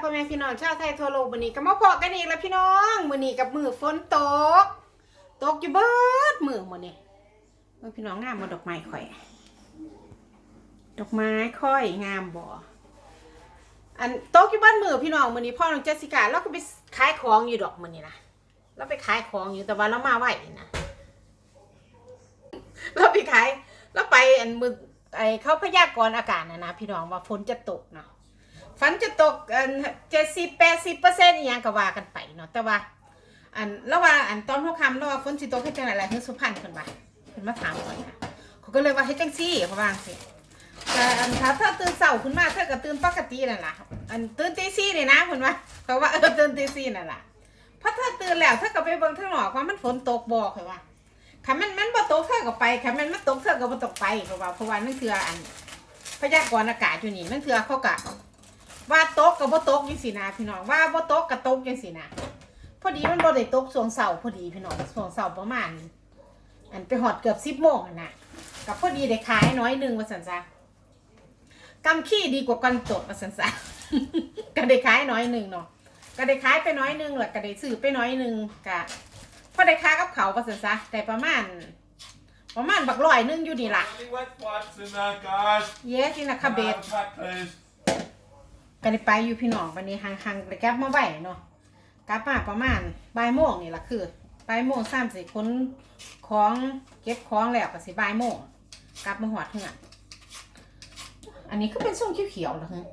พ่อแม่พี่น้องชาวไทยทั่วโลกวันนี้ก็มาพอกันอีกแล้วพี่น้องมื้อนี้กับมือฝนตก ตกอยู่เบิดมือมือนี้เมื่อพี่น้องงามบ่ดอกไม้ข่อย ดอกไม้ค่อยงามบ่อันตกอยู่บ้านมือพี่น้องมือนี้พ่อน้องเจสสิก้าเราก็ไปขายของอยู่ดอกมือนี้นะเราไปขายของอยู่แต่ว่าเรามาไหวนะเราไปขายเราไปอันมือไอเขาพยากรณ์อากาศนะนะพี่น้องว่าฝนจะตกเนาะ ฝนจะตกอันเจ็ดสิบแปดสิบเปอร์เซ็นต์อหย่างก็ว่ากันไปเนาะแต่ว่า อันแล้วว่าอันตอนหัวค่ำแล้วว่าฝนสิตกให้จังไหนล่ะเฮือสุพรรณเพิ่นว่าเพิ่นมาถามก่อนนะเขาก็เลยว่าให้จังซี่เขาว่าจังซี่แต่อันถ้าเธอตื่นเช้าขึ้นมาเธอก็ตื่นปกตินั่นล่ะอันตื่นตีสี่นี่นะเพิ่นว่าเขาว่าเออตื่นตีสี่นั่นล่ะพอเธอตื่นแล้วเธอก็ไปเบิ่งข้างนอกว่ามันฝนตกบ่เขาว่าคันมันมันบ่ตกเธอก็ไปคันมันมันตกเธอก็บ่ตกไปเพราะว่าเพราะว่านั่นคืออันพยากรณ์อากาศอยู่นี่นั่นคือเขากะ ว่าตกกับบ่ตกจังซี่นะพี่น้องว่าบ่ตกกับตกจังซี่นะพอดีมันบ่ได้ตกช่วงเช้าพอดีพี่น้องช่วงเช้าประมาณ อันไปหอดเกือบ10โมงอะนะกับพอดีได้ขายน้อยหนึงว่าซั่นซะกำขี้ดีกว่ากันตดว่าซั่นซะก็ได้ขายน้อยหนึงเนาะก็ได้ขายไปน้อยหนึงแล้วก็ได้ซื้อไปน้อยหนึงก็พอได้ค่ากับเขาวว่าซั่นซะได้ประมาณประมาณบักร้อยหนึงอยู่นี่ล่ะ Any wet wipes in there, guys? เย้ที่นะคาเบ Can I ต have a pack, please? ก็ได้ไปอยู่พี่น้องวันนี้ห่างๆไปกลับมาไหวเนาะกลับมาประมาณบ่ายโมงนี่แหละคือบ่ายโมงสามสิคนของเก็บของแล้วก็สิบ่ายโมงกลับมาหอดเหือนอันนี้ก็เป็นส้มเขียวๆเหรอฮะ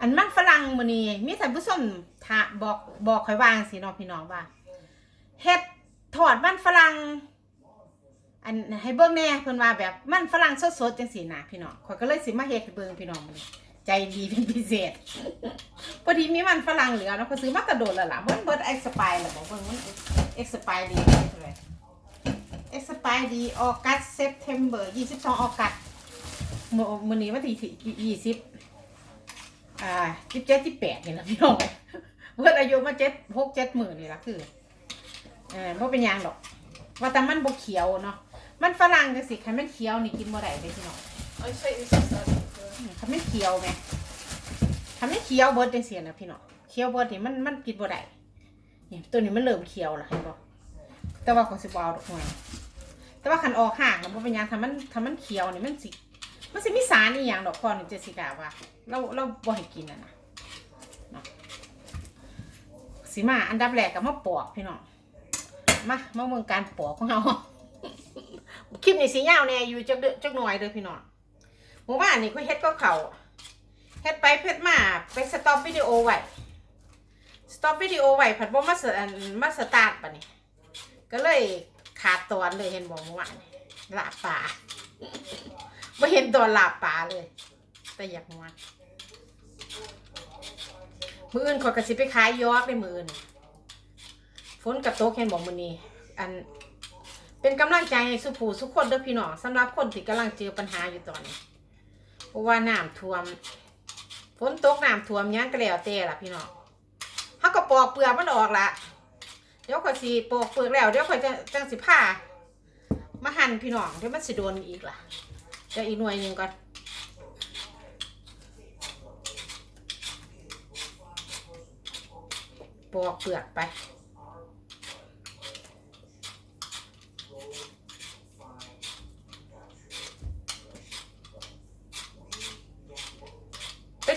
อันมันฝรั่งมือนี้มีท่านผู้ชมถาบอกบอกค่อยวางสิเนาะพี่น้องว่าเฮ็ดทอดมันฝรั่งอันให้เบิ่งแน่เพิ่นว่าแบบมันฝรั่งสดๆจังซี่นะพี่น้องข้อยก็เลยสิมาเฮ็ดให้เบิ่งพี่น้องมื้อนี้ ใจดีเป็นพิเศษ พอดีมีมันฝรั่งเหลือเนาะเขาซื้อมากระโดดแล้วล่ะมันเบิร์ดเอ็กซ์ปายล้วบอกเบิ่งมันเอ็กซ์ปายดีเท่าไหร่เอ็กซ์ปายดีออกัสเซปเทมเบอร์ยี่สิบสองออกัสมื้อมื้อนี้วันที่ยี่สิบอ่าสิบเจ็ดสิบแปดนี่แหละพี่น้องเบิร์ดอายุมาเจ็ดหกเจ็ดหมื่นนี่ละคือเออบ่เป็นยังดอก ว่าแต่มันบ่เขียวเนาะมันฝรั่งจังสิคันมันเขียวนี่กินบ่ได้เลยพี่น้อง ทำให้เคี้ยวไหมทำให้เคี้ยวเบิดจังเสียนะพี่น้องเคี้ยวเบิดนี่มันมันกินบ่ได้เนี่ยตัวนี้มันเริ่มเคี้ยวและเห็นบ่แต่ว่าก็สิบ่เอาดอกหน่อยแต่ว่าคันออกห่างแล้วบ่เป็นยังทำมันทำมันเคี้ยวนี่มันสิมันสิมีสารอีหยังดอกพอนี่เจสิกาว่าเราเราบ่ให้กินน่ะนะสิมาอันดับแรกก็มาปอกพี่น้องมามาเมืองการปอกของเราคลิปนี้สิยาวแน่อยู่จักเจักหน่อยเด้อพี่น้อง มู่บ้านนี่เขาเฮ็ดก็เขาเฮ็ดไปเฮ็ดมาไปสต็อปวิดีโอไว้สต็อปวิดีโอไว้ผัดบ่มาสอันมาสตาร์ทปะนี่ก็เลยขาดตอนเลยเห็นบ่เมื่อวานนี่ลาบปลาบ่เห็นตอนลาบปลาเลย แต่อยากมามื้ออื่นขอยก็สิไปขายยอกในมื้ออื่นฝนกับตกเห็นบ่มื้อนี้อันเป็นกำลังใจให้สุผู้สุคนเด้อพี่น้องสำหรับคนที่กำลังเจอปัญหาอยู่ตอนนี้ เพราะว่าน้ำท่วมฝนตกน้ำท่วมยังก็แล้วแต่ล่ะพี่น้องเขาก็ปอกเปลือกมันออกละเดี๋ยวข่อยสิปอกเปลือกแล้วเดี๋ยวข่อยจะจังสิผ้ามาหั่นพี่น้องเดี๋ยวมันสิโดนอีกล่ะเดี๋ยวอีกหน่วยหนึ่งก่อนปอกเปลือกไป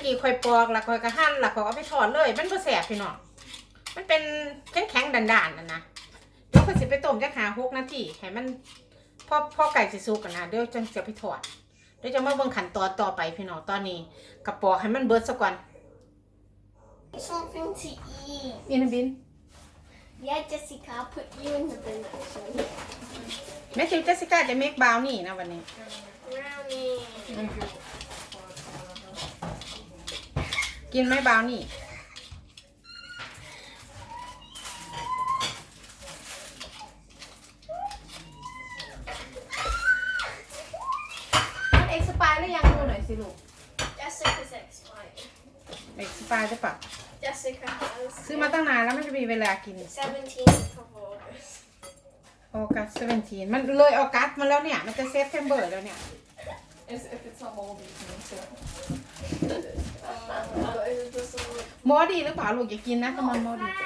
กี้ค่อยปอกแล้วค่อยก็หั่นแล้วค่อยเอาไปทอดเลย มันบ่แสบพี่น้องมันเป็นแข็งๆด่านๆนั่นนะเดี๋ยวค่อยสิไปต้มจักหาหกนาทีให้มันพอพอไก่สิสุกกันนะเดี๋ยวจังจะไปทอดเดี๋ยวจะมาเบิ่งขั้นตอนต่อไปพี่น้องตอนนี้กระปอกให้มันเบิดซะก่อน Something to eat. บินบิน Yeah, Jessica, I'll put you in the bin actually. แม่ทิวเจสสิก้าจะเมคบราวนี่นะวันนี้ Brownie. กินไหมบราวนี่ มันเอ็กซ์ปายหรือยังดูหน่อยสิลูก Jessica's expired. เอ็กซ์ปายหรือเปล่า Jessica has ซื้อมาตั้งนานแล้วไม่จะมีเวลากิน 17th of August. ออกัสเซเวนทีนมันเลยออกัสมาแล้วเนี่ย มันจะเซฟเทมเบอร์แล้วเนี่ย Is if it's not moldy, you can eat it. Um, but it doesn't look หมอดีหรือเปล่าลูกอย่ากินนะถ้ามันหมอดี Fair.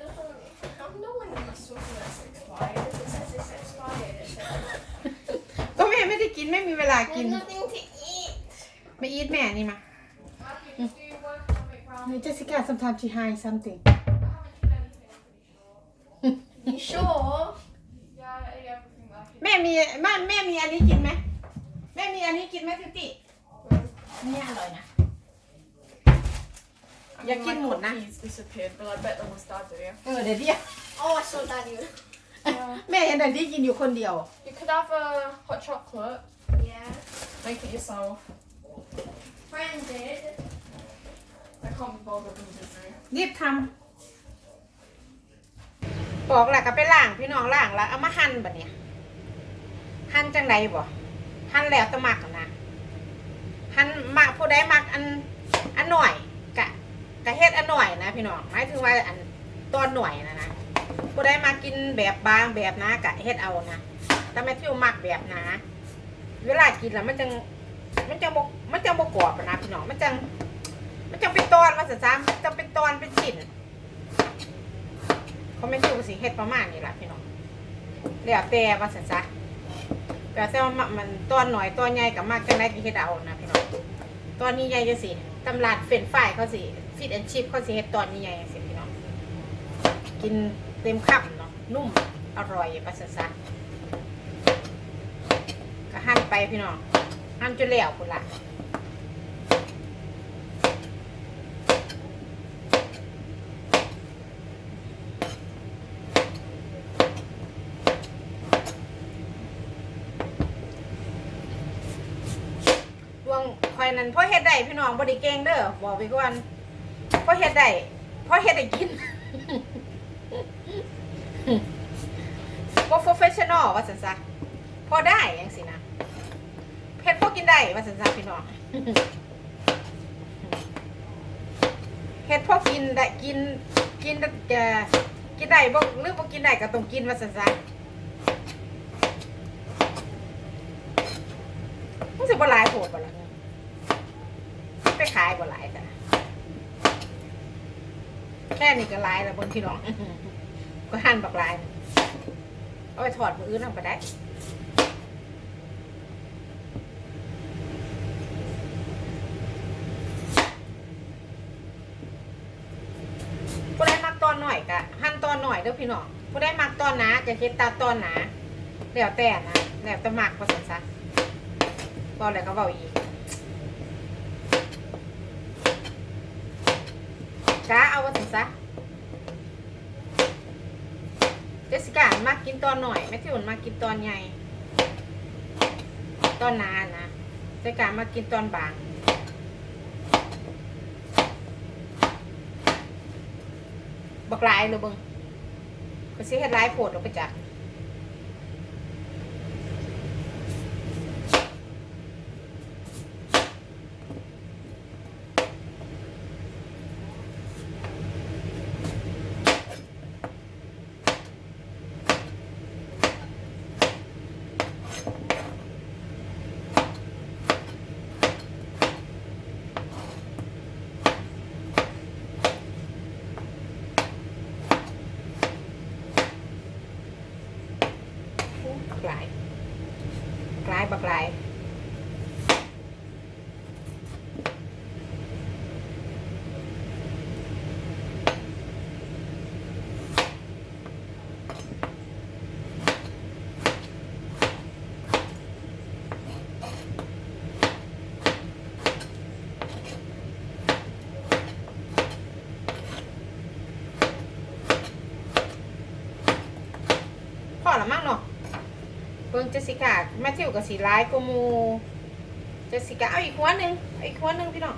Doesn't. I'm not one of these something that's expired. If it says it's expired, it says. ก็แม่ไม่ได้กินไม่มีเวลากิน There's nothing to eat. ไม่อีทแม่นี่มา Matthew, just do your work and I'll make round. เจสสิก้า sometimes she hide something I haven't eaten anything, I'm pretty sure. You sure? Yeah, I ate everything that I could. แม่มีแม่แม่มีอันนี้กินไหม แม่มีอันนี้กินไหมทิตินี่อร่อยนะ I Yeah, mean, give my me one, nah. cookies disappeared, but I bet them was dad do. เออเดี๋ยวเดียว Oh, I saw Daddy. Yeah. แม่เห็นแต่ที่กินอยู่คนเดียว You could have a hot chocolate, Yeah. make it yourself. Friend did. I can't be bothered with it. รีบทำบอกแหละก็ไปล่างพี่น้องล่างแล้วเอามาหั่นแบบเนี้ยหั่นจังไดบ่ หั่นแล้วแตะมักนะหั่นมักผู้ใดมักอันอันหน่อยกะกะเฮ็ดอันหน่อยนะพี่น้องหมายถึงว่าอันตอนหน่อยนะนะผู้ใดมากินแบบบางแบบนะกะเฮ็ดเอานะแต่แม่ทิวมักแบบนะ เวลากินแล้วมันจังมันจังบกมันจังบกกรอบอะนะพี่น้องมันจังมันจังเป็นตอนว่าซะจ้ามันจังเป็นตอนเป็นชิ้นเขาไม่ทิวสิเฮ็ดประมาณนี้ละพี่น้องแล้วแต่ว่าซะจ้า แต่แต่ว่ามันมันตัวหน่อยตัวใหญ่กับมากจังไดก็เฮ็ดเอานะพี่น้องตัวนี้ใหญ่จังสิตำลาดเฟรนฝ่ายเขาสิฟิตแอนชิพเขาสิเฮ็ดตอนนี้ใหญ่จังสิพี่น้องกินเต็มคำเนาะนุ่มอร่อยปลาซะจ้าก็หั่นไปพี่น้องหั่นจนแล้วพุ่นล่ะวงค อยนั้นพ่อเฮ็ดได้พี่น้องบ่ได้เก่งเด้อบอกไปก่อนพ่อเฮ็ดได้พ่อเฮ็ดได้กินบ่ professional ว่าซั่นซะพอได้จังซี่นะเฮ็ดพอกินได้ว่าซั่นซะพี่น้องเฮ็ดพอกินได้กินกินจะกินได้บ่หรือบ่กินได้ก็ต้องกินว่าซั่นซะมันสิบ่หลายโพดบ่ล่ะเนี่ยไปขายบ่หลายจ้ะ แค่นี้ก็ลายแล้วบิ่งพี่น้อง ก็หั่นบักลาย เอาไปถอดมืออื่นเอาไปได้ผู้ได้มักตอนหน่อยกะหั่นตอนหน่อยเด้อพี่น้องผู้ได้มักตอนหนาจะเฮ็ดตาตอนหนาแล้วแต่นะแล้วแต่มักว่าซั่นซะเว้าแล้วก็เว้าอีก จ้าเอาว่าซั่ซะเจสสิก้ามากินตอนหน่อยแมทธิวมากินตอนใหญ่ตอนนานนะเจสสิก้ามากินตอนบางบักลายเลยบึงก็สิเฮ็ดลายโพดออกไปจากบักลายบั กลายบักลายพ่อละมั่งเนาะ เบิ่งเจสสิก้าแมทธิวกับสีร้ายกว่าหมูเจสสิก้าเอาอีกหัวหนึ่งเอาอีกหัวหนึ่งพี่น้อง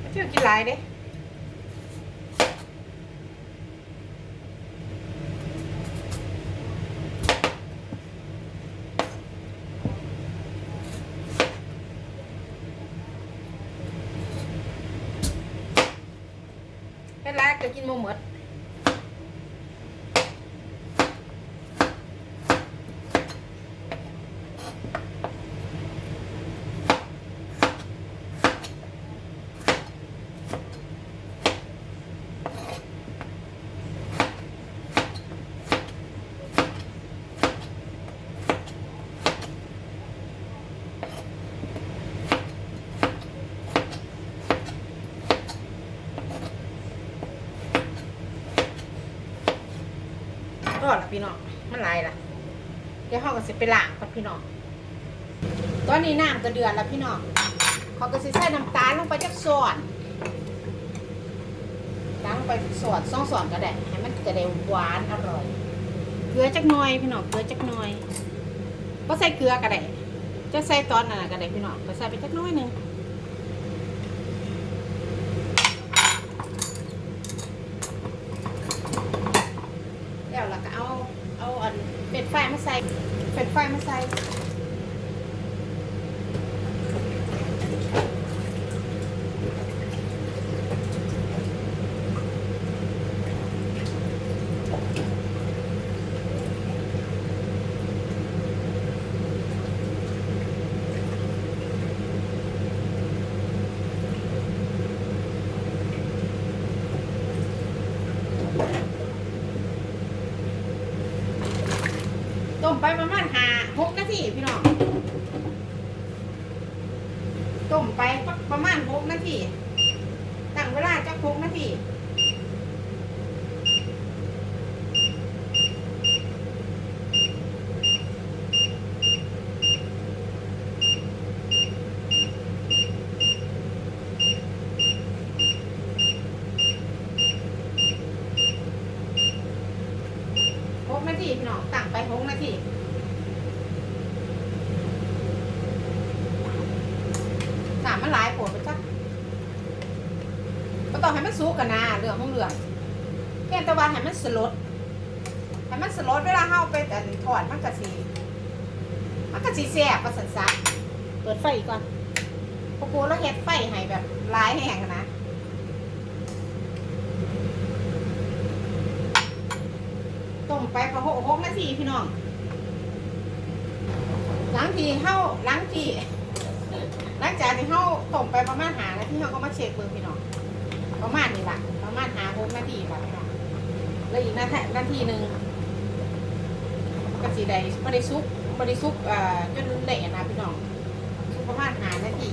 แมทธิวกินหลายเด้เป็นไรก็กินหมหมด อดละพี่น้อง มันหลายละเดี๋ยวเขาก็สิไปล้างก่อนพี่น้อง ตอนนี้น้ำก็เดือดแล้วพี่น้องเขาก็สิใส่น้ำตาลลงไปจักส่วนล้างลงไปส่วนสองส่วนก็ได้ให้มันจะได้หวานอร่อย เกลือจักหน่อยพี่น้อง เกลือจักหน่อยก็ใส่เกลือก็ได้จะใส่ตอนนั้นก็ได้พี่น้องก็ใส่ไปจักน้อยหนึงแล้วเราก็เอาเอาอันเป็ดไฟมาใส่เป็ดไฟมาใส่ต้ม ไปประมาณห้าหกนาทีพี่น้องต้มไปประมาณหกนาทีตั้งเวลาจักหกนาทีหกนาทีพี่น้องตั้งไปหกนาทีสามมันหลายปวดไปจักก็ต้องให้มันสุกกันนะเรื่องของเรื่องแค่ตะวัน ให้มันสลดให้มันสลดเวลาเฮาไปแต่ถอดมันกะสีมันกะสีแซ่บประสันซักเปิดไฟก่อนโอ้โหแล้วเฮ็ดไฟให้แบบหลายแห้งนะต้มไปพอหกหกนาทีพี่น้องหลังทีเข้าหลังทีหลังจากที่เข้าต้มไปประมาณหานาทีเขาก็มาเช็คเบิ่งพี่น้องประมาณนี้ละประมาณหาหกนาทีละพี่น้อง แล้วอีกหน้าทีนาทีหนึ่งก็สีได้ไม่ได้ซุกไม่ได้ซุกเอ่อจนเละนะพี่น้องซุกประมาณหานาที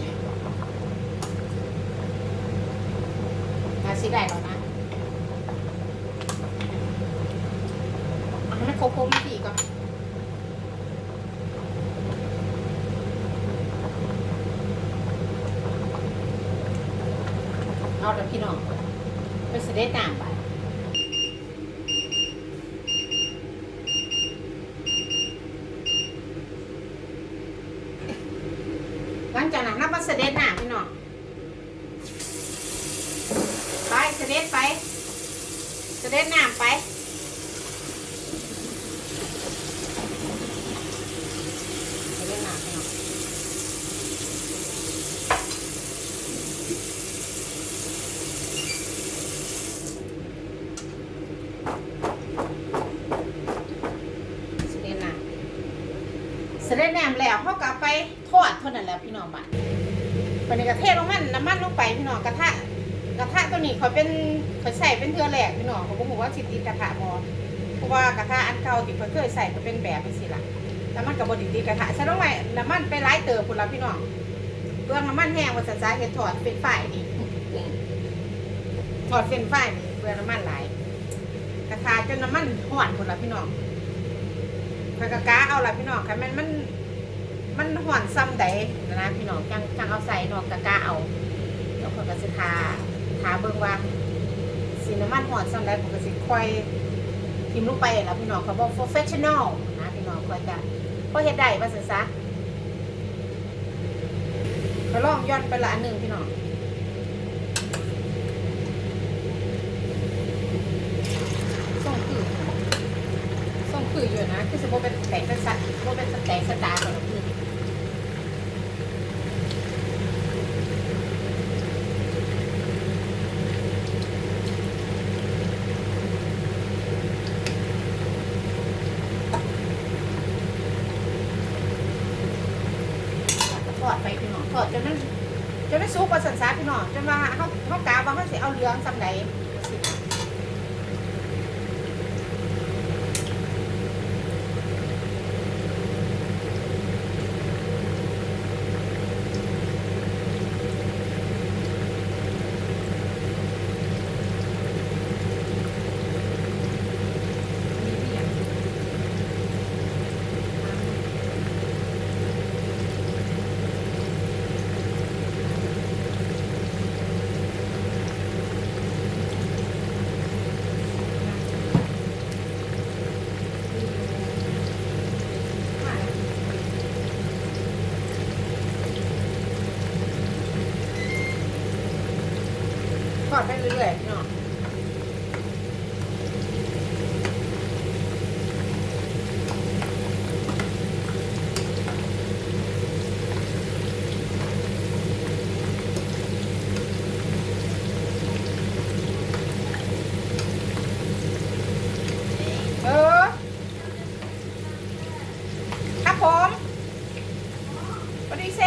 นาสีได้แล้วนะให้มันครบๆนาทีก่อนเอาแต่พี่น้องไปเสด็จน้ำไปหลังจากนั้นเรามาเสด็จน้ำพี่น้องไปเสด็จไป เสด็จน้ำไป ไปเล่นน้ำกันเนาะสเล่นน้ำสเล่นน้ำแล้วเขาก็เอาไปทอดเท่านั้น แล้วพี่น้องบ้านปนนี้กระเทศลงมันน้ำมันลงไปพี่น้องกระทะกระทะตัวนี้เขาเป็นเขาใส่เป็นเทือแหลกพี่น้องเขาบอกว่าสิติดกระทะบอเพราะว่ากระทะอันเก่าที่เขาเคยใส่ก็เป็นแบบนี้สิละน้ำมันกับบดิตีกระทะใส่ลงไปน้ำมันไปไล่เติบพุ่นละพี่น้องเปลืองน้ำมันแห้งว่าสันสาเห็ดถอดเป็นฝ่ายนี่ถอดเป็นฝ่ายนี่เปลืองน้ำมันไหลกระทะจนน้ำมันห่อนพุ่นละพี่น้องพากะกาเอาละพี่น้องค่ะมันมัน มันห่อนซ้ำใดนะนะพี่น้องจังจังเอาใส่นอกกะกาเอาแล้วคนก็สิทาทาเบิ่งว่าสีน้ำมันห่อนซ้ำใดผมก็สิค่อยทิมลงไปแล้วพี่น้องเขาบอก professional นะพี่น้องค่อยจะพอเฮ็ดได้ว่าซั่นซะก็ลองย้อนไปละอันหนึงพี่น้องคือส่ง คือสมมติเป็นแตกเป็นสัตว์บ่เป็นแตกสตาร์ก่อนคือทอดไปพี่น้องทอดจนมันจนมันสุกว่าสันซาพี่น้องจนว่าเขาเขากาว่าเขาสิเอาเหลืองซำใดสิ เรื่อยๆพี่น้องเออ ครับผมสวัสดีเซ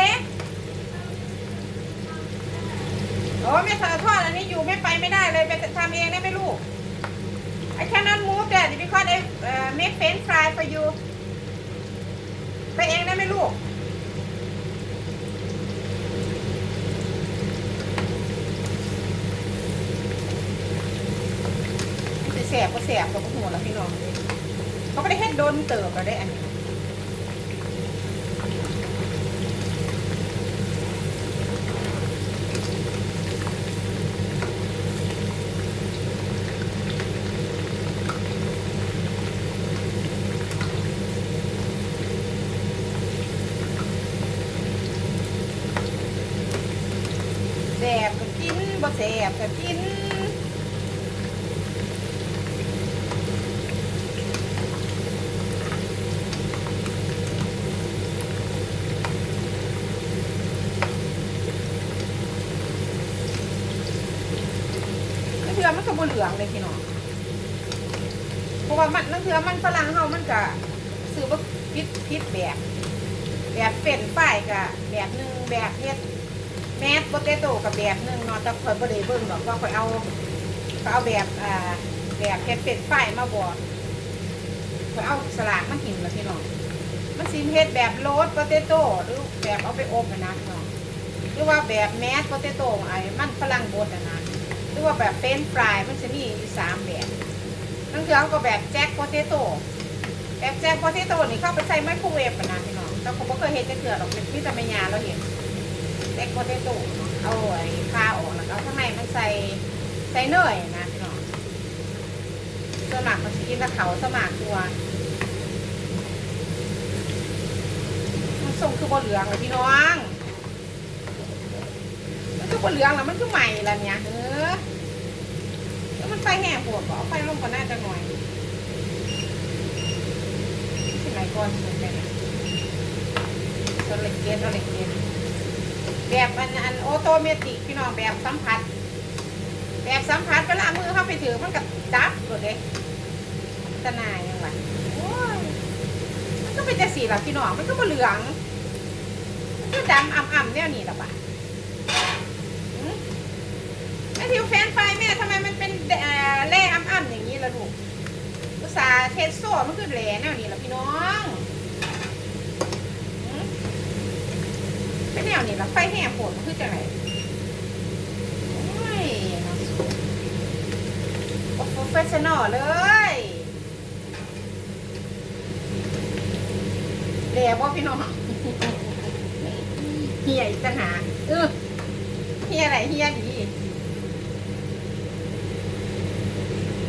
โอ้แม่เธอทอดอันนี้อยู่ไม่ไปไม่ได้เลยไปทำเองได้ไหมลูก I cannot move that because I uh, make French fry for you ไปเองได้ไหมลูก มันจะแสบก็แสบกับพวกหัวแล้วพี่น้อง เขาไม่ได้เฮ็ดโดนเติบเราได้อันนี้ แสบก็กินบ่แสบก็กิน นั่นเถือมันก็บ่เห ลืองเลยพี่น้องเพราะว่ามันนั่นเถือมันฝรั่งเฮามันก็ซื้อบ่พิษพิษแบบแบบเป็นฝ่ายกับแบบหนึ่งแบบเฮ็ดแมสโปเตโต้กับแบบหนึ่งเนาะแต่ข่อยบ่ได้เบิ่งดอกว่าข่อยเอาข่อยเอาแบบอ่าแบบเฮ็ดเป็นฝ่ายมาบอกข่อยเอาสลากมากินแล้วพี่น้องมันสิเฮ็ดแบบโรสโปเตโต้หรือแบบเอาไปอบอะนะพี่น้องหรือว่าแบบแมสโปเตโต้ไอ้มันฝรั่งบดนะ รือว่าแบบเฟรนฟรายมันจะมีอยู่สามแบบนั่นคือเอาก็แบบแจ็คโพเตโต้แบบแจ็คโพเตโต้นี่เข้าไปใส่ไมโครเวฟกันนะพี่น้องแต่ผมก็เคยเห็นจะเถื่อหรอกเป็นพี่ตะเมียาเราเห็นแจ็คโพเตโต้เอาไอ้ข้าวออกแล้วก็เอาข้างในมันใส่ใส่เนยนะพี่น้องสมัครมันกินตะเขาสมัครตัวมันส่งคือบนเหลืองเลยพี่น้อง คือบเหลืองแล้วมันคือใหม่ละเนี่ยเออแล้วมันไฟแห้งปวดก็เอาไฟลงก่อนน่าจะหน่อยที่ไหนก่อนสุดเลยเนี่ยตัวเล็กเกนตัวเล็กเกนแบบอันอันออโตเมติกพี่น้องแบบสัมผัส แบบสัมผัสเวลามือเข้าไปถือมันกับดับหมดเลยตนายยังไงมันก็เป็นจะสีแบบพี่น้องมันก็บนเหลืองมันก็ดำอ่ำๆแนวนี้ละปะ คิวแฟนไฟแม่ทำไมมันเป็นเอ่อแร่อ้ำๆอย่างนี้ล่ะลูกอุตส่าห์เทสโซ่มันคือแหล่แนวนี้ล่ะพี่น้องเป็นแนวนี้ล่ะไฟแห่ผลมันคือจะไหนโอ้ยโอ้โหเฟชชั่นอลเลยแหล่บ่พี่น้องเฮียอีกต่างหากเออเฮียอะไรเฮียดี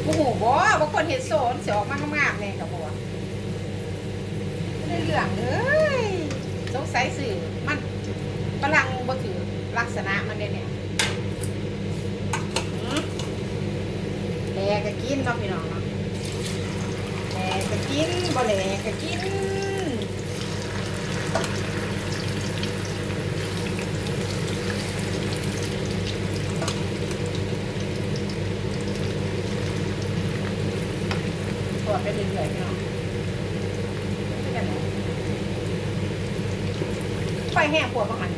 โอ้โหบ่บางคนเห็นโซนเสียออกมางามๆเลยกับบ่ได้เรื่องเลยสงสัยสื่อมันฝรั่งบ่ถือลักษณะมันเด้เนี่ยแหลก็กินเนาะพี่น้องเนาะแหลก็กินบ่แหลก็กินตรวจไปเรื่อยๆพี่น้องคือกันเนาะ ไฟแห้งปวดประหัน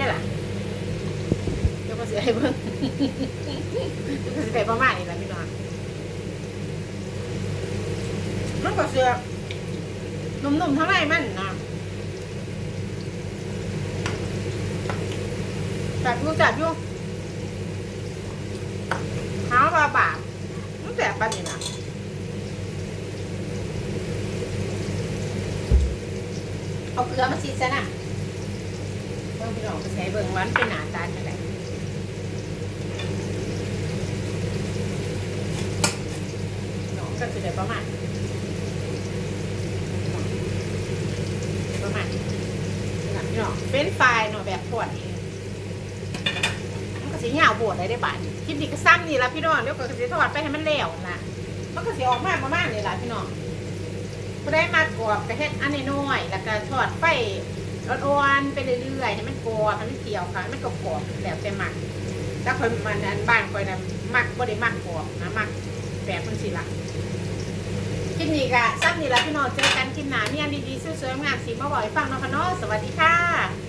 ได้ล่ะเดี๋ยวก็เสียให้เพิ่งเดี๋ยวก็เสิได้ประมาณนี้ละพี่น้องมันก็เสือกนุ่มๆเท่าไรมันนะแต่อยู่จัดยู่ น้องก็จะได้ประมาณประมาณนี้นะพี่น้องเป็นไฟล์เนาะแบบปวดเองมันก็สิยาวปวดได้ได้บาดคลิปนี้ก็ซ้ำนี่ละพี่น้องเดี๋ยวก็สิทอดไปให้มันแล้วนะมันก็สิออกมาประมาณนี้ละพี่น้องก็ได้มากรอบกระเฮ็ดอันน้อยแล้วก็ทอดไฟอ่อนๆไปเรื่อยๆให้มันกรอบให้มันเคี่ยวค่ะมันกรอบๆแล้วแต่มักแล้วคนมันอันบ้านคอยนะมักบ่ได้มักกรอบนะมักแบบมันสิละ ลิปนี้ก็ซ้ำนี่ละพี่น้องเจอกันคลิปหน้าเนี่ยดีๆสวยๆงามสีมาบอกให้ฟังเนาะค่ะเนาะสวัสดีค่ะ